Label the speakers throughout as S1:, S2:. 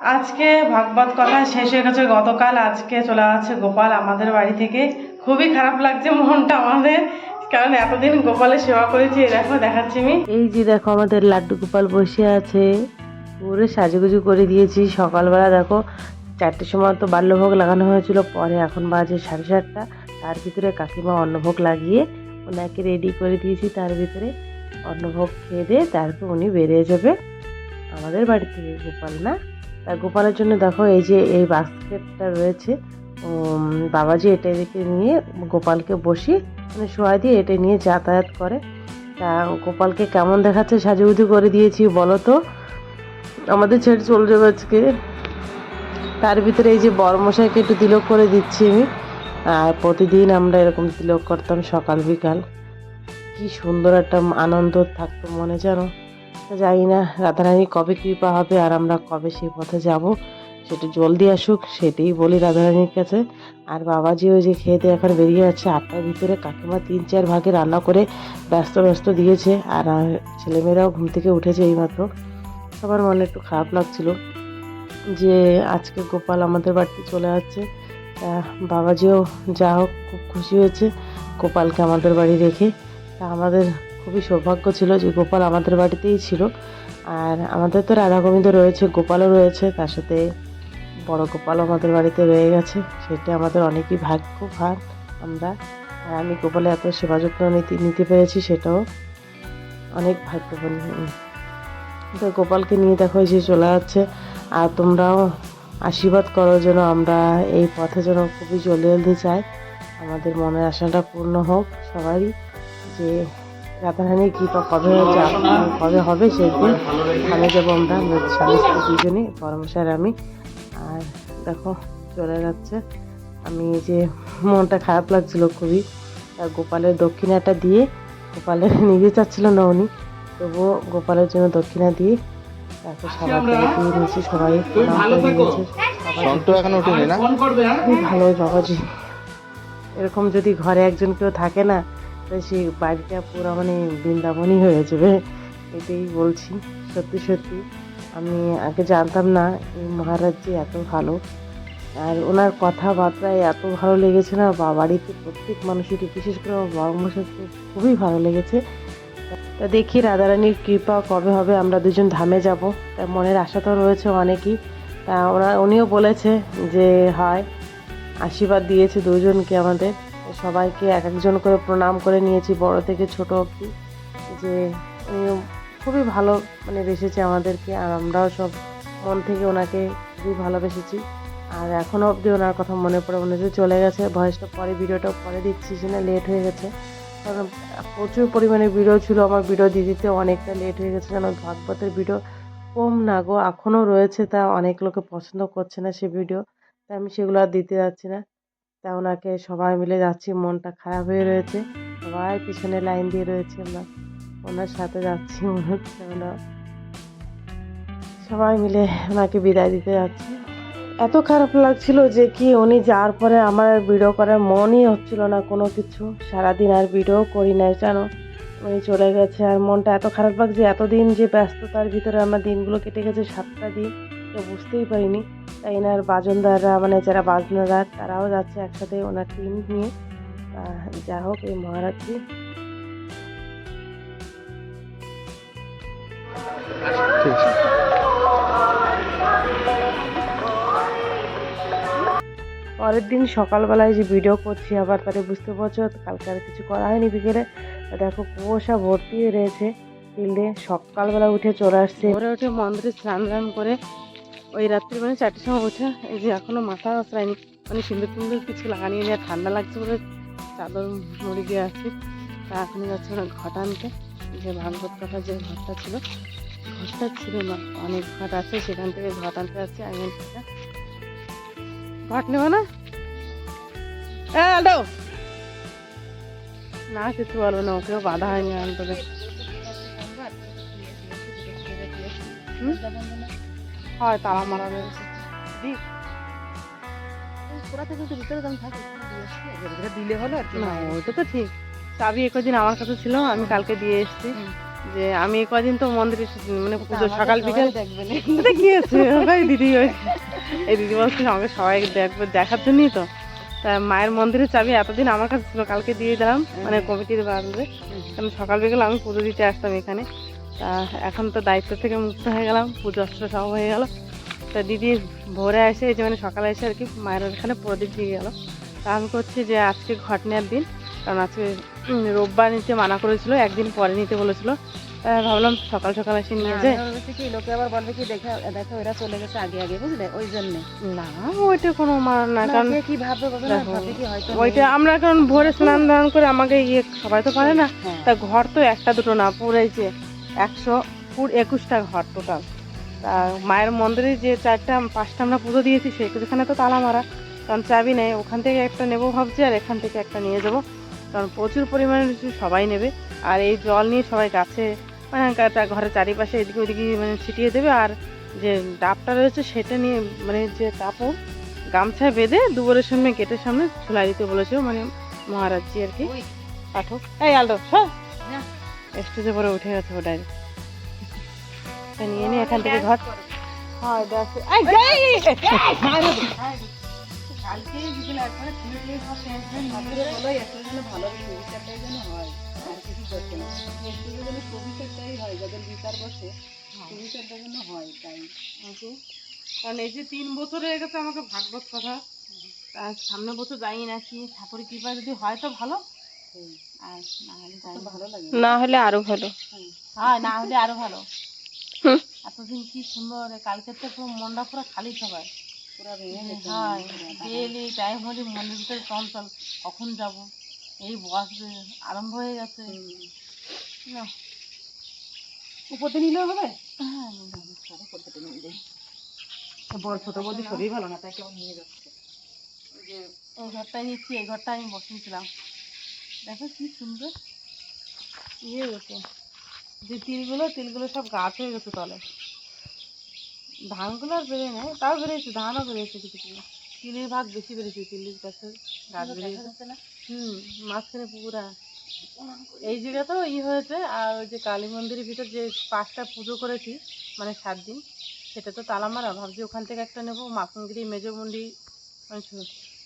S1: আজকে ভাগবত কথা শেষ হয়ে গেছে। গতকাল আজকে চলে যাচ্ছে গোপাল আমাদের বাড়ি থেকে। খুবই খারাপ লাগছে মনটা আমাদের, কারণ এতদিন গোপালের সেবা করেছি দেখো, দেখাচ্ছি আমি।
S2: এই যে দেখো আমাদের লাড্ডু গোপাল বসে আছে। পুরো সাজুগুজু করে দিয়েছি। সকালবেলা দেখো, চারটের সময় তো বাল্যভোগ লাগানো হয়েছিল, পরে এখন বাজে সাড়ে সাতটা। তার ভিতরে কাকিমা অন্নভোগ লাগিয়ে ওনাকে রেডি করে দিয়েছি। তার ভিতরে অন্নভোগ খেয়ে দিয়ে তারপর উনি বেরিয়ে যাবে। আমাদের বাড়ি থেকে গোপাল না? তা গোপালের জন্য দেখো এই যে এই বাস্কেটটা রয়েছে বাবাজি এটা এদিকে নিয়ে গোপালকে বসিয়ে মানে শোয়া দিয়ে এটা নিয়ে যাতায়াত করে। তা গোপালকে কেমন দেখাচ্ছে সাজুগুজু করে দিয়েছি বলো তো? আমাদের ছেড়ে চলে যাবে আজকে। তার ভিতরে এই যে বড়মশাইকে একটু তিলক করে দিচ্ছি আমি। আর প্রতিদিন আমরা এরকম তিলক করতাম সকাল বিকাল। কি সুন্দর একটা আনন্দ থাকতো মনে জানো? জানি না রাধারানী কবে কৃপা হবে আর আমরা কবে সেই পথে যাব। সেটা জলদি আসুক, সেটাই বলি রাধারানীর কাছে। আর বাবাজি ওই যে দিয়ে এখন বেরিয়ে যাচ্ছে, আটটার ভিতরে কাকিমা তিন চার ভাগে রান্না করে ব্যস্ত ব্যস্ত দিয়েছে আর ছেলেমেয়েরাও ঘুম থেকে উঠেছে এইমাত্র। সবার মনে একটু খারাপ লাগছিল যে আজকে গোপাল আমাদের বাড়িতে চলে তা বাবাজিও যা হোক, খুব খুশি হয়েছে গোপালকে আমাদের বাড়ি রেখে। তা আমাদের খুবই সৌভাগ্য ছিল যে গোপাল আমাদের বাড়িতেই ছিল। আর আমাদের তো রাধা গোবিন্দ রয়েছে, গোপালও রয়েছে, তার সাথে বড় গোপালও আমাদের বাড়িতে রয়ে গেছে। সেটা আমাদের অনেকই ভাগ্য ভাগ আমরা। আর আমি গোপালে এত সেবা যত্ন নিতে নিতে পেরেছি সেটাও অনেক ভাগ্যবান। তো গোপালকে নিয়ে দেখো যে চলে যাচ্ছে। আর তোমরাও আশীর্বাদ করো যেন আমরা এই পথে যেন খুবই জলদি জলদি চাই আমাদের মনের আশাটা পূর্ণ হোক সবারই, যে রাধারানীর কৃপা কবে যা- কবে হবে সেদিন ভালো যাব আমরা। স্বামী স্ত্রী দুজনে পরমেশ্বর আমি। আর দেখো চলে যাচ্ছে। আমি যে মনটা খারাপ লাগছিল খুবই। তা গোপালের দক্ষিণাটা দিয়ে গোপালের নিজে চাচ্ছিল না উনি। তবুও গোপালের জন্য দক্ষিণা দিয়ে তারপর সবাইকে দিয়ে নিয়েছি সবাই
S3: এখন
S2: খুবই ভালো বাবাজি। এরকম যদি ঘরে একজন কেউ থাকে না তো সেই বাড়িটা পুরো মানে বৃন্দাবনই হয়ে যাবে, এটাই বলছি। সত্যি সত্যি। আমি আগে জানতাম না এই মহারাজ যে এত ভালো। আর ওনার কথাবার্তায় এত ভালো লেগেছে না, বা বাড়িতে প্রত্যেক মানুষেরই, বিশেষ করে আমার বড় মশাইকে খুবই ভালো লেগেছে। তা দেখি রাধারানীর কৃপা কবে হবে, আমরা দুজন ধামে যাব। তার মনের আশা তো রয়েছে অনেকই। তা ওরা, উনিও বলেছে যে, হয়, আশীর্বাদ দিয়েছে দুজনকে আমাদের। সবাইকে এক একজন করে প্রণাম করে নিয়েছি, বড় থেকে ছোট অবধি। যে খুবই ভালো মানে বেসেছে আমাদেরকে, আর আমরাও সব মন থেকে ওনাকে খুবই ভালোবেসেছি। আর এখনও অবধি ওনার কথা মনে পড়ে মনে হচ্ছে চলে গেছে ভয়েসটা পরে ভিডিওটা পরে দিচ্ছি সে না লেট হয়ে গেছে। কারণ প্রচুর পরিমাণে ভিডিও ছিল, আমার ভিডিও দিতে অনেকটা লেট হয়ে গেছে যেন ভাগবতের ভিডিও কম না গো এখনও রয়েছে, তা অনেক লোকে পছন্দ করছে না সে ভিডিও তাই আমি সেগুলো আর দিতে যাচ্ছি না। তা ওনাকে সবাই মিলে যাচ্ছি, মনটা খারাপ হয়ে রয়েছে। সবাই পিছনে লাইন দিয়ে রয়েছে আমরা। ওনার সাথে যাচ্ছি, মনে হচ্ছে আমরা সবাই মিলে ওনাকে বিদায় দিতে যাচ্ছি। এত খারাপ লাগছিল যে কি উনি যাওয়ার পরে আমার ভিডিও করার মনই হচ্ছিল না কোনো কিছু। সারাদিন আর ভিডিও করি না জানো? উনি চলে গেছে আর মনটা এত খারাপ লাগছে এতদিন যে ব্যস্ততার ভিতরে আমার দিনগুলো কেটে গেছে, সাতটা দিন, তো বুঝতেই পারিনি। তাই এনার বাজনদাররা মানে যারা বাজনাদার, তারাও যাচ্ছে একসাথে, ওনার টিম নিয়ে। যা হোক, এই
S3: আছে
S2: পরের দিন সকালবেলায় যে ভিডিও করছি, আবার তাহলে বুঝতে পারছ কালকে আর কিছু করা হয়নি বিকেলে। দেখো, কুয়াশা ভর্তি হয়ে রয়েছে ফিল্ডে। সকালবেলা উঠে চলে আসছে। উঠে মন্দিরে স্নান করে ওই রাত্রি মানে চারটের সময় উঠে, এই যে এখনও মাথা আসরায়নি মানে সুন্দর সুন্দর কিছু লাগানি নিয়ে ঠান্ডা লাগছে বলে চাদর মুড়ি দিয়ে আসছি তা এখনই যাচ্ছে ওরা ঘট আনতে, যে ভাগবত কথা যে ঘরটা ছিল ঘরটা ছিল না, অনেক ঘট আছে, সেখান থেকে ঘট আনতে যাচ্ছে আমি ঘট নেব না? হ্যাঁ আলো না, কিছু বলব না, ওকেও বাধা হয়নি আনতে হুম? হয় তালা মারা
S4: থাকে। দিলে হলো আর কি
S2: না ওইটা তো ঠিক। চাবি একদিন আমার কাছে ছিল আমি কালকে দিয়ে এসেছি।
S1: যে আমি কদিন তো মন্দিরে মানে পুজো সকাল বিকেল কি আছে ওই দিদি এই দিদি বলছে আমাকে সবাই দেখবে দেখার জন্যই তো। তা মায়ের মন্দিরের চাবি এতদিন আমার কাছে ছিল কালকে দিয়ে দিলাম মানে কমিটির বাড়বে কারণ সকাল বিকেল আমি পুজো দিতে আসতাম এখানে। তা এখন তো দায়িত্ব থেকে মুক্ত হয়ে গেলাম পুজো অস্ত্র সব হয়ে গেল। তা দিদি ভোরে এসে এই যে মানে সকালে এসে আর কি মায়ের ওখানে প্রদীপ দিয়ে গেল। তা আমি করছি যে আজকে ঘট নেওয়ার দিন কারণ আজকে রোববার নিতে মানা করেছিল একদিন পরে নিতে বলেছিল। ভাবলাম সকাল সকাল এসে নিয়ে যায়
S2: কি লোকে আবার বলবে কি দেখা দেখো এরা চলে গেছে আগে আগে বুঝলে? ওই জন্য।
S1: না ওইটা কোনো মার না কারণ
S2: কি ভাববে ভাবে কি হয়তো
S1: ওইটা আমরা কারণ ভোরে স্নান ধান করে আমাকে ইয়ে সবাই তো পারে না।
S2: হ্যাঁ।
S1: তা ঘর তো একটা দুটো না পুরো যে একশো ফুট একুশটা ঘর টোটাল তা মায়ের মন্দিরে যে চারটা পাঁচটা আমরা পুজো দিয়েছি সেখানে তো তালা মারা। কারণ চাবি নেই ওখান থেকে একটা নেব ভাবছি আর এখান থেকে একটা নিয়ে যাব। কারণ প্রচুর পরিমাণে সবাই নেবে। আর এই জল নিয়ে সবাই গাছে মানে ঘরের চারিপাশে এদিকে ওইদিকে মানে ছিটিয়ে দেবে। আর যে ডাবটা রয়েছে সেটা নিয়ে মানে যে কাপড় গামছায় বেঁধে দুপুরের সামনে গেটের সামনে ঝুলাই দিতে বলেছে মানে মহারাজজি আর কি পাঠক। এই আলটো সর। স্টেজে পরে উঠে গেছে ও ডাইরেক্ট নিয়ে নিয়ে এখান থেকে ঘর হয়
S2: হয়। হয়। হয়
S1: কারণ এই যে তিন বছর হয়ে গেছে আমাকে ভাগবত কথা। আর সামনে বছর যাই নাকি ঠাকুরের কৃপা যদি হয় তো ভালো। না হলে যাই না।
S2: ভালো লাগে
S1: না হলে আরও ভালো।
S2: হ্যাঁ না হলে আরও ভালো।
S1: এতদিন কি সুন্দর কালকে তো পুরো মনটা পুরো খালি সবাই। হয় ডেলি টাইম হলে মনের ভিতরে চঞ্চল কখন যাব? এই আরম্ভ হয়ে গেছে। না।
S2: উপরতে নিলেও হবে?
S1: হ্যাঁ
S2: উপরতে নিয়ে যাই বড় ছোট বৌদি শরীর ভালো না তাই কেমন নিয়ে যাচ্ছে।
S1: যে এই ঘরটায় নিচ্ছি এই ঘরটা আমি বসিয়েছিলাম। দেখো কি সুন্দর ইয়ে গেছে। যে তিলগুলো তিলগুলো সব গাছ হয়ে গেছে তলে। ধানগুলো আর বেড়ে নেয় তাও বেড়েছে ধানও বেড়েছে কিছু কিছু। তিলের ভাগ বেশি বেড়েছে তিলের গাছের গাছ বেড়েছে হুম মাঝখানে পুকুরা এই জায়গা তো ই হয়েছে আর ওই যে কালী মন্দিরের ভিতর যে পাঁচটা পুজো করেছি মানে সাত দিন সেটা তো তালা মারা। ভাবছি ওখান থেকে একটা নেব মাখনগিরি মেজমন্ডি মানে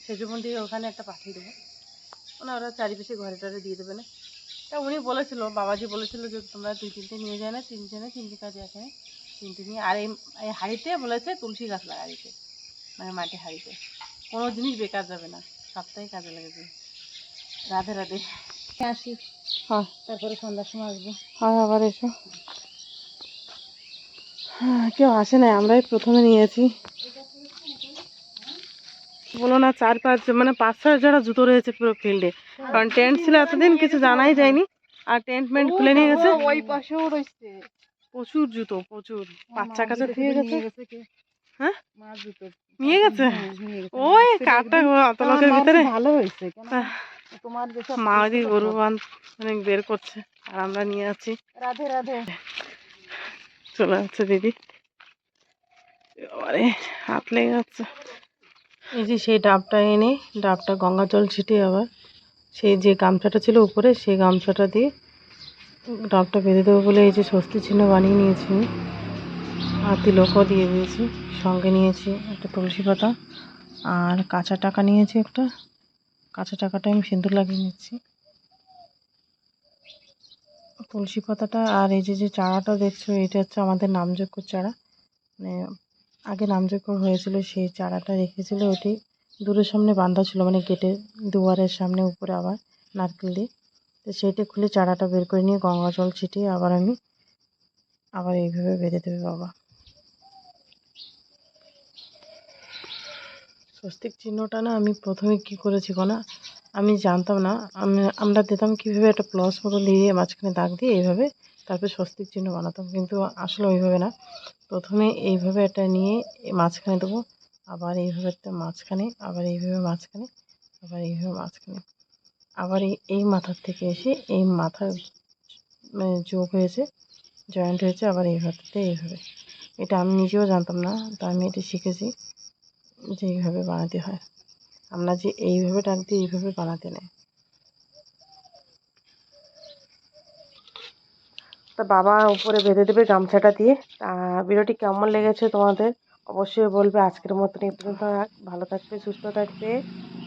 S1: সেজমন্ডি ওখানে একটা পাঠিয়ে দেবো। মানে ওরা চারিপাশে ঘরে টরে দিয়ে দেবে না। তা উনি বলেছিল বাবাজি বলেছিল যে তোমরা দুই তিনটে নিয়ে যায় না তিনটে না তিনটে কাজে এখানে তিনটে নিয়ে। আর এই হাড়িতে বলেছে তুলসী গাছ লাগা দিতে মানে মাটি হাড়িতে। কোনো জিনিস বেকার যাবে না সবটাই কাজে লেগেছে রাধে রাধে।
S2: আসি।
S1: হ্যাঁ।
S2: তারপরে সন্ধ্যার সময় আসব।
S1: হ্যাঁ আবার এসো। হ্যাঁ কেউ আসে না আমরাই প্রথমে নিয়েছি। বলো না চার পাঁচ মানে পাঁচ ছয় জোড়া জুতো রয়েছে পুরো ফিল্ডে কারণ টেন্ট ছিল এতদিন কিছু জানাই যায়নি। আর টেন্ট মেন্ট খুলে নিয়ে গেছে।
S2: ওই পাশেও রয়েছে।
S1: প্রচুর জুতো প্রচুর। বাচ্চা কাছে দিয়ে গেছে। হ্যাঁ?
S2: জুতো
S1: নিয়ে গেছে? ওই কাঠটা অত লোকের ভিতরে।
S2: ভালো হয়েছে তোমার
S1: মা ওই গরু বান অনেক বের করছে আর আমরা নিয়ে আছি।
S2: রাধে রাধে।
S1: চলে যাচ্ছে দিদি। আরে হাত লেগে যাচ্ছে। এই যে সেই ডাবটা এনে, ডাবটা গঙ্গা জল ছিটিয়ে আবার সেই যে গামছাটা ছিল উপরে, সেই গামছাটা দিয়ে ডাবটা বেঁধে দেবো বলে এই যে স্বস্তি চিহ্ন বানিয়ে নিয়েছি। আর তিলকও দিয়ে দিয়েছি, সঙ্গে নিয়েছি একটা তুলসী পাতা আর কাঁচা টাকা নিয়েছি একটা। কাঁচা টাকাটা আমি সিঁদুর লাগিয়ে নিচ্ছি। তুলসী পাতাটা আর এই যে যে চারাটা দেখছ, এটা হচ্ছে আমাদের নামযোগ্য চারা। মানে আগে নামযোগ্য হয়েছিল, সেই চারাটা রেখেছিল ওটি। দূরের সামনে বান্ধা ছিল মানে গেটের দুয়ারের সামনে, উপরে আবার নারকেল দিয়ে। তো সেইটা খুলে চারাটা বের করে নিয়ে গঙ্গা জল ছিটিয়ে আবার আমি, আবার এইভাবে বেঁধে দেবে বাবা। স্বস্তিক চিহ্নটা না আমি প্রথমে কি করেছি না? আমি জানতাম না। আমরা দিতাম কীভাবে একটা প্লাস মতো দিয়ে মাঝখানে দাগ দিয়ে এইভাবে তারপরে স্বস্তির চিহ্ন বানাতাম, কিন্তু আসলে ওইভাবে না। প্রথমে এইভাবে এটা নিয়ে মাঝখানে দেবো, আবার এইভাবে মাঝখানে, আবার এইভাবে মাঝখানে, আবার এইভাবে মাঝখানে। আবার এই এই মাথার থেকে এসে এই মাথার মানে যোগ হয়েছে জয়েন্ট হয়েছে, আবার এইভাবে এইভাবে। এটা আমি নিজেও জানতাম না, তা আমি এটা শিখেছি যে এইভাবে বানাতে হয়। আমরা যে এইভাবে ডাক দিই এইভাবে বানাতে নেয়
S2: তা বাবা উপরে বেঁধে দেবে গামছাটা দিয়ে। তা ভিডিওটি কেমন লেগেছে তোমাদের অবশ্যই বলবে। আজকের মতন এই পর্যন্ত। ভালো থাকবে, সুস্থ থাকবে।